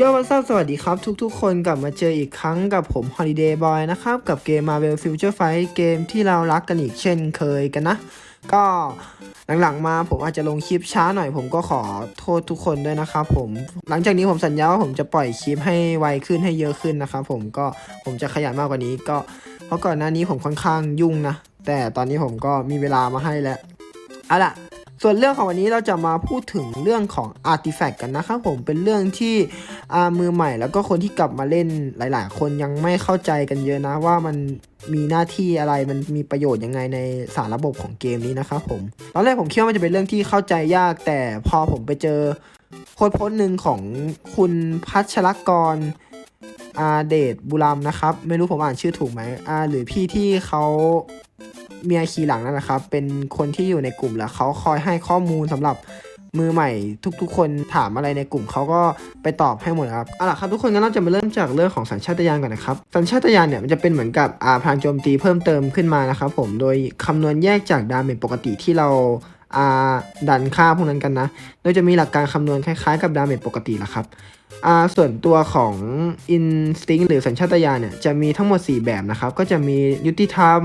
โยวัสสวัสดีครับ ทุกๆ คนกลับมาเจออีกครั้งกับผม Holiday Boy นะครับ กับเกม Marvel Future Fight เกมที่เรารักกันอีกเช่นเคยกันนะ ก็หลังๆมาผมอาจจะลงคลิปช้าหน่อยผมก็ขอโทษทุกคนด้วยนะครับผมหลังจากนี้ผมสัญญาว่าผมจะปล่อยคลิปให้ไวขึ้นให้เยอะขึ้นนะครับผมก็ผมจะขยันมากกว่านี้ก็เพราะก่อนหน้านี้ผมค่อนข้างยุ่งนะ แต่ตอนนี้ผมก็มีเวลามาให้แล้วเอาล่ะ ส่วนเรื่องของวันนี้เราจะมาพูดถึงเรื่องของ Artifact กันนะครับผมเป็นเรื่องที่มือใหม่ แล้วก็คนที่กลับมาเล่นหลาย ๆ คนยังไม่เข้าใจกันเยอะนะว่ามันมีหน้าที่อะไรมันมีประโยชน์ยังไงในสารระบบของเกมนี้นะครับผมตอนแรกผมคิดว่ามันจะเป็นเรื่องที่เข้าใจยาก แต่พอผมไปเจอโพสต์โพสต์หนึ่งของคุณพัชรกรอาเดชบุรามนะครับ ไม่รู้ผมอ่านชื่อถูกไหมอ่าหรือพี่ที่เขา เมียขี่หลังนั่นนะครับ เป็นคนที่อยู่ในกลุ่มแล้วเขาคอยให้ข้อมูลสำหรับมือใหม่ทุกๆ คนถามอะไรในกลุ่มเขาก็ไปตอบให้หมดครับเอาล่ะครับทุกคนงั้นเราจะมาเริ่มจากเรื่องของสัญชาตญาณก่อนนะครับ สัญชาตญาณเนี่ยมันจะเป็นเหมือนกับอาพลังโจมตีเพิ่มเติมขึ้นมานะครับผมโดยคำนวณแยกจากดาเมจปกติที่เราอ่าดันค่าพวกนั้นกันนะ โดยจะมีหลักการคำนวณคล้ายๆ กับดาเมจปกติแหละครับอ่าส่วนตัวของ instinct หรือสัญชาตญาณเนี่ยจะมีทั้งหมด 4 แบบนะครับ ก็จะมียุติธรรม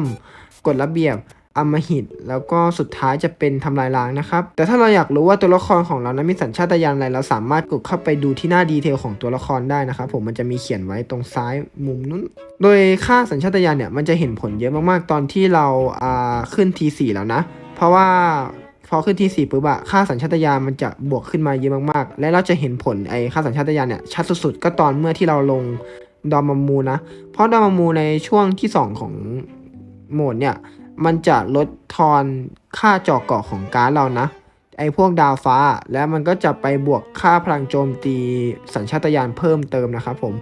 กฎระเบียบอมหิต แล้วก็สุดท้ายจะเป็นทำลายล้างนะครับ แต่ถ้าเราอยากรู้ว่าตัวละครของเรานั้นมีสัญชาตญาณอะไร เราสามารถกดเข้าไปดูที่หน้าดีเทลของตัวละครได้นะครับ ผมมันจะมีเขียนไว้ตรงซ้ายมุมนู้น โดยค่าสัญชาตญาณเนี่ยมันจะเห็นผลเยอะมากๆ ตอนที่เราอ่าขึ้น T4 แล้วนะ เพราะว่าพอขึ้น T4 ปุ๊บอะค่าสัญชาตญาณมันจะบวกขึ้นมาเยอะมากๆ และเราจะเห็นผลไอ้ค่าสัญชาตญาณเนี่ยชัดสุดๆ ก็ตอนเมื่อที่เราลงดอมมามูนะ เพราะดอมมามูในช่วงที่ 2 ของ โหมดเนี่ย มันจะลดทอนค่าเจาะเกาะของการ์ดเรานะ อ้พวกดาวฟ้า แล้วมันก็จะไปบวกค่าพลังโจมตีสัญชาตญาณเพิ่มเติมนะครับผม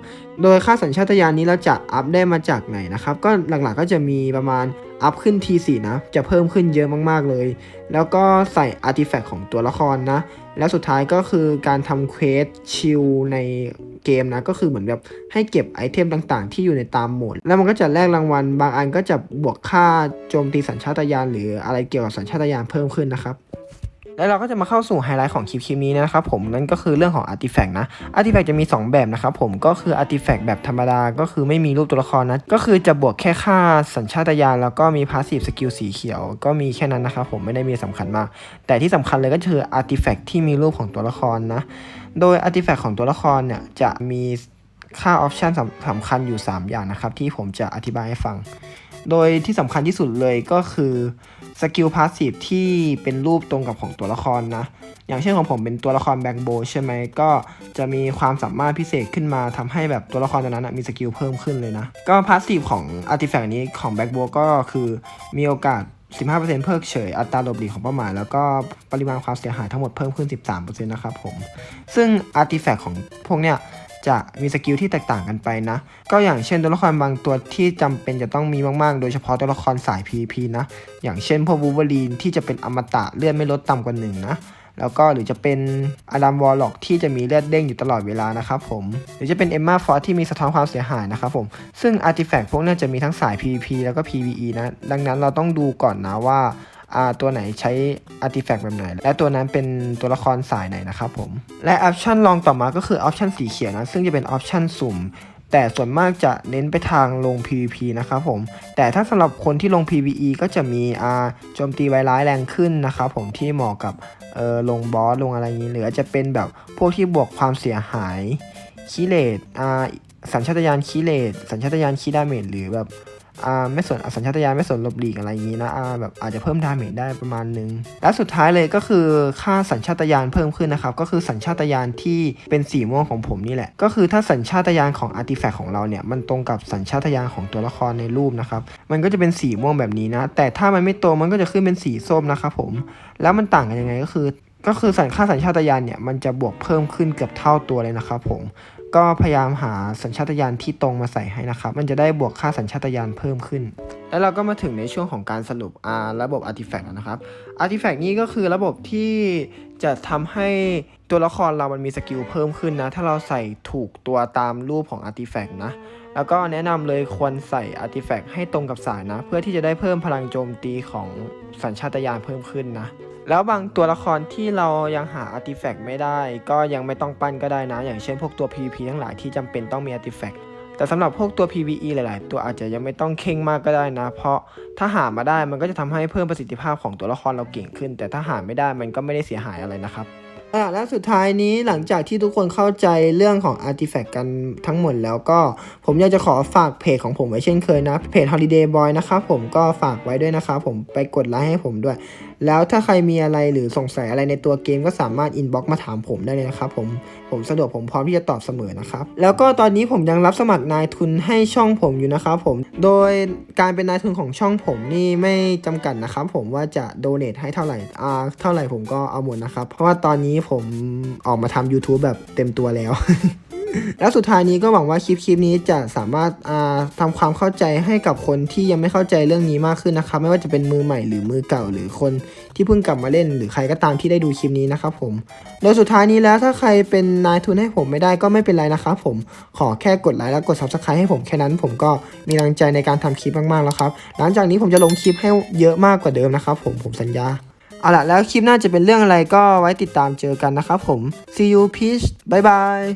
โดยค่าสัญชาตญาณนี้เราจะอัพได้มาจากไหนนะครับ ก็หลักๆก็จะมีประมาณอัพขึ้น T4 นะ จะเพิ่มขึ้นเยอะมากๆเลย แล้วก็ใส่อาร์ติแฟกต์ของตัวละครนะ แล้วสุดท้ายก็คือการทำเควสชิลในเกมนะ ก็คือเหมือนแบบให้เก็บไอเทมต่างๆ ที่อยู่ในตามโหมด แล้วมันก็จะแลกรางวัล บางอันก็จะบวกค่าโจมตีสัญชาตญาณหรืออะไรเกี่ยวกับสัญชาตญาณเพิ่มขึ้นนะครับ แล้วเราก็จะมาเข้าสู่ไฮไลท์ของคลิปคลิปนี้นะครับผมนั่นก็คือเรื่องของอาร์ติแฟกต์นะอาร์ติแฟกต์จะมี 2 แบบนะครับผมก็คืออาร์ติแฟกต์แบบธรรมดาก็คือไม่มีรูปตัวละครนะก็คือจะบวกแค่ค่าสัญชาตญาณแล้วก็มีพาสซีฟสกิลสีเขียว ก็มีแค่นั้นนะครับผมไม่ได้มีสำคัญมาก แต่ที่สำคัญเลยก็คืออาร์ติแฟกต์ที่มีรูปของตัวละครนะโดยอาร์ติแฟกต์ของตัวละครเนี่ยจะมีค่าออปชันสำคัญอยู่ 3 อย่างนะครับที่ผมจะอธิบายให้ฟัง โดยที่สำคัญที่สุดเลยก็คือสกิลพาสซีฟที่เป็นรูปตรงกับของตัวละครนะ อย่างเช่นของผมเป็นตัวละครแบงโบใช่ไหมก็จะมีความสามารถพิเศษขึ้นมาทำให้แบบตัวละครตัวนั้นมีสกิลเพิ่มขึ้นเลยนะ ก็พาสซีฟของอาร์ติแฟกต์นี้ของแบงโบก็คือมีโอกาส 15%เพิกเฉย อัตราหลบหลีกของเป้าหมาย แล้วก็ปริมาณความเสียหายทั้งหมดเพิ่มขึ้น 13%นะครับผม ซึ่งอาร์ติแฟกต์ของพวกเนี้ย จะมีสกิลที่แตกต่างกันไปนะ ก็อย่างเช่นตัวละครบางตัวที่จำเป็นจะต้องมีมากๆ โดยเฉพาะตัวละครสาย PVP นะ อย่างเช่นพวกวูเวอรีนที่จะเป็นอมตะเลือดไม่ลดต่ำกว่าหนึ่งนะแล้วก็หรือจะเป็นอดัมวอลล็อกที่จะมีเลือดเด้งอยู่ตลอดเวลานะครับผม หรือจะเป็นเอมมาฟอร์ที่มีสะท้อนความเสียหายนะครับผม ซึ่งอาร์ติแฟกต์พวกนี้จะมีทั้งสาย PVP แล้วก็ PVE นะ ดังนั้นเราต้องดูก่อนนะว่า ตัวไหนใช้อาร์ติแฟกต์แบบไหน และตัวนั้นเป็นตัวละครสายไหนนะครับผม และออปชันรองต่อมาก็คือออปชันสีเขียวนะ ซึ่งจะเป็นออปชันสุ่ม แต่ส่วนมากจะเน้นไปทางลง PVP นะครับผม แต่ถ้าสำหรับคนที่ลง PVE ก็จะมีอาโจมตีไวร้ายแรงขึ้นนะครับผมที่เหมาะกับเออลงบอสลงอะไรนี้หรืออาจจะเป็นแบบพวกที่บวกความเสียหายคีเลตอาสัญชาตญาณคีเลตสัญชาตญาณคีดาเมจหรือแบบ อ่าไม่สนสัญชาตญาณไม่สนหลบหลีกอะไรอย่างนี้นะอ่าแบบอาจจะเพิ่มดาเมจได้ประมาณนึง และสุดท้ายเลยก็คือค่าสัญชาตญาณเพิ่มขึ้นนะครับ ก็คือสัญชาตญาณที่เป็นสีม่วงของผมนี่แหละ ก็คือถ้าสัญชาตญาณของอาร์ติแฟกต์ของเราเนี่ยมันตรงกับสัญชาตญาณของตัวละครในรูปนะครับ มันก็จะเป็นสีม่วงแบบนี้นะ แต่ถ้ามันไม่ตรงมันก็จะขึ้นเป็นสีส้มนะครับผม แล้วมันต่างกันยังไงก็คือ ก็คือสัญค่าสัญชาตญาณเนี่ยมันจะบวกเพิ่มขึ้นเกือบเท่าตัวเลยนะครับผมก็พยายามหาสัญชาตญาณที่ตรงมาใส่ให้นะครับ มันจะได้บวกค่าสัญชาตญาณเพิ่มขึ้น แล้วเราก็มาถึงในช่วงของการสรุปอาระบบ Artifact นะครับ Artifact นี้ก็คือระบบที่จะทำให้ตัวละครเรามันมีสกิลเพิ่มขึ้นนะ ถ้าเราใส่ถูกตัวตามรูปของ Artifact นะ แล้วก็แนะนำเลยควรใส่ Artifact ให้ตรงกับสายนะ เพื่อที่จะได้เพิ่มพลังโจมตีของสัญชาตญาณเพิ่มขึ้นนะ แล้วบางตัวละครที่เรายังหาอาร์ติแฟกต์ไม่ได้ ก็ยังไม่ต้องปั้นก็ได้นะ อย่างเช่นพวกตัว PVP ทั้งหลายที่จำเป็นต้องมี artifact แต่สำหรับพวกตัว PVE หลาย ๆ ตัวอาจจะยังไม่ต้องเข่งมากก็ได้นะ เพราะถ้าหามาได้มันก็จะทำให้เพิ่มประสิทธิภาพของตัวละครเราเก่งขึ้น แต่ถ้าหาไม่ได้มันก็ไม่ได้เสียหายอะไรนะครับ อ่าและสุดท้ายนี้หลังจากที่ทุกคนเข้าใจเรื่องของ Artifact กันทั้งหมดแล้วก็ผมอยากจะขอฝากเพจของผมไว้เช่นเคยนะ เพจ Holiday Boy นะครับผมก็ฝากไว้ด้วยนะครับผมไปกดไลค์ให้ผมด้วย แล้วถ้าใครมีอะไรหรือสงสัยอะไรในตัวเกมก็สามารถอินบ็อกมาถามผมได้เลยนะครับผมผมสะดวกผมพร้อมที่จะตอบเสมอนะครับ แล้วก็ตอนนี้ผมยังรับสมัครนายทุนให้ช่องผมอยู่นะครับผมโดยการเป็นนายทุนของช่องผมนี่ไม่จำกัดนะครับผมว่าจะโดเนทให้เท่าไหร่อ่าเท่าไหร่ผมก็เอาหมดนะครับ เพราะว่าตอนนี้ผมออกมาทำ YouTube แบบเต็มตัวแล้ว แล้วสุดท้ายนี้ก็หวังว่าคลิปคลิปนี้จะสามารถาทำความเข้าใจให้กับคนที่ยังไม่เข้าใจเรื่องนี้มากขึ้นนะครับ ไม่ว่าจะเป็นมือใหม่หรือมือเก่า หรือคนที่เพิ่งกลับมาเล่น หรือใครก็ตามที่ได้ดูคลิปนี้นะครับผม โดยสุดท้ายนี้แล้วถ้าใครเป็นนายทุนให้ผมไม่ได้ก็ไม่เป็นไรนะครับผมขอแค่กดไลค์และกด subscribe ให้ผมแค่นั้น ผมก็มีกำลังใจในการทำคลิปมากๆแล้วครับหลังจากนี้ผมจะลงคลิปให้เยอะมากกว่าเดิมนะครับผมผมสัญญาเอาล่ะแล้วคลิปหน้าจะเป็นเรื่องอะไรก็ไว้ติดตามเจอกันนะครับผม see you peace bye bye